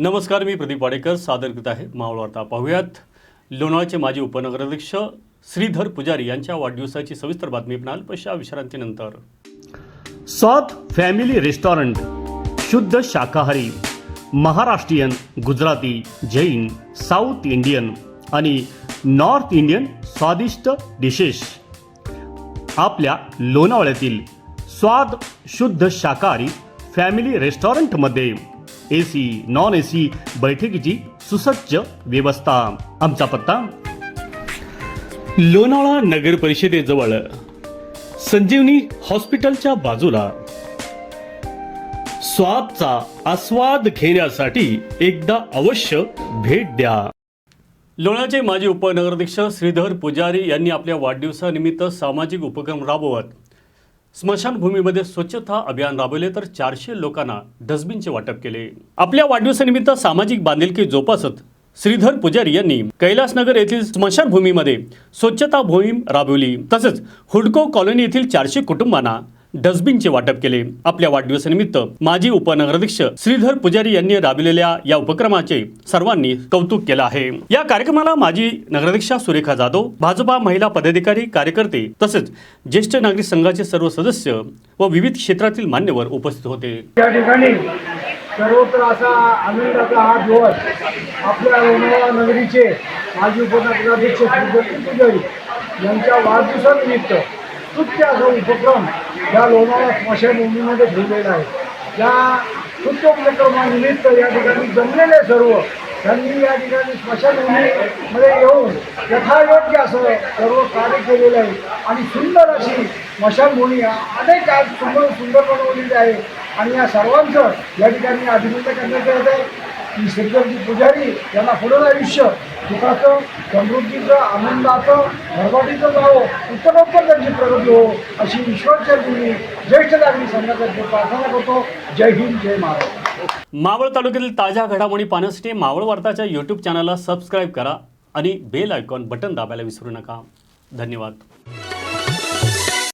नमस्कार मी प्रदीप वाडेकर सादर करीत आहे. मावळ वार्ता पाहूयात. लोणावळ्याचे माजी उपनगराध्यक्ष श्रीधर पुजारी यांच्या वाढदिवसाची सविस्तर बातमी पण अल्पशा विश्रांतीनंतर. स्वाद फॅमिली रेस्टॉरंट शुद्ध शाकाहारी महाराष्ट्रीयन गुजराती जैन साऊथ इंडियन आणि नॉर्थ इंडियन स्वादिष्ट डिशेस आपल्या लोणावळ्यातील स्वाद शुद्ध शाकाहारी फॅमिली रेस्टॉरंटमध्ये A C non A C बैठकीची सुसज्ज व्यवस्था. आमचा पत्ता? लोणावळा नगर परिषदेजवळ. संजीवनी हॉस्पिटलच्या बाजूला. स्वादचा आस्वाद घेण्यासाठी एकदा अवश्य भेट द्या. लोणाचे माजी उपनगराध्यक्ष श्रीधर पुजारी यांनी आपल्या वाढदिवसानिमित्त सामाजिक उपक्रम राबवत स्मशानभूमीमध्ये स्वच्छता अभियान राबवले तर चारशे लोकांना डस्टबिनचे वाटप केले. आपल्या वाढदिवसानिमित्त सामाजिक बांधिलकी जोपासत श्रीधर पुजारी यांनी कैलासनगर येथील स्मशानभूमीमध्ये स्वच्छता मोहीम राबवली. तसेच हुडको कॉलनी येथील चारशे कुटुंबांना डस्टबिनचे वाटप केले. आपल्या वाढदिवसानिमित्त माजी उपनगराध्यक्ष श्रीधर पुजारी यांनी राबविलेल्या या उपक्रमाचे सर्वांनी कौतुक केलं आहे. या कार्यक्रमाला माजी नगराध्यक्षा सुरेखा जाधव भाजपा महिला पदाधिकारी कार्यकर्ते तसेच ज्येष्ठ नागरिक संघाचे सर्व सदस्य व विविध क्षेत्रातील मान्यवर उपस्थित होते. या ठिकाणी सर्वत्र असा आनंदाचा हा दिवस आपल्या लोणावळा नगरीचे माजी उपनगराध्यक्ष यांच्या वाढदिवसानिमित्त स्तुत्य असा उपक्रम या लोणावळा स्मशानभूमीमध्ये ठेवलेला आहे. या स्तुत्य उपक्रमानिमित्त या ठिकाणी जमलेले सर्व त्यांनी या ठिकाणी स्मशानभूमीमध्ये येऊन यथायोग्य असं सर्व कार्य केलेलं आहे. आणि सुंदर अशी स्मशानभूमी अनेक आज सुंदर सुंदर बनवलेली आहे. आणि या सर्वांचं या ठिकाणी अभिनंदन करण्यात येत आहे. की श्रीधरजी पुजारी यांना पुढं आयुष्य सुखाचं समृद्धीचं आनंदाचं भरभाटीचं जावं उत्तरोत्तर त्यांची प्रगती हो अशी ईश्वरचरणी ज्येष्ठ नागरिक संघातर्फे प्रार्थना करतो जय हिंद जय महाराज मावळ तालुक्यातील ताज्या घडामोडी पाहण्यासाठी मावळ वार्ताच्या यूट्यूब चॅनलला सबस्क्राईब करा आणि बेल आयकॉन बटन दाबायला विसरू नका. धन्यवाद.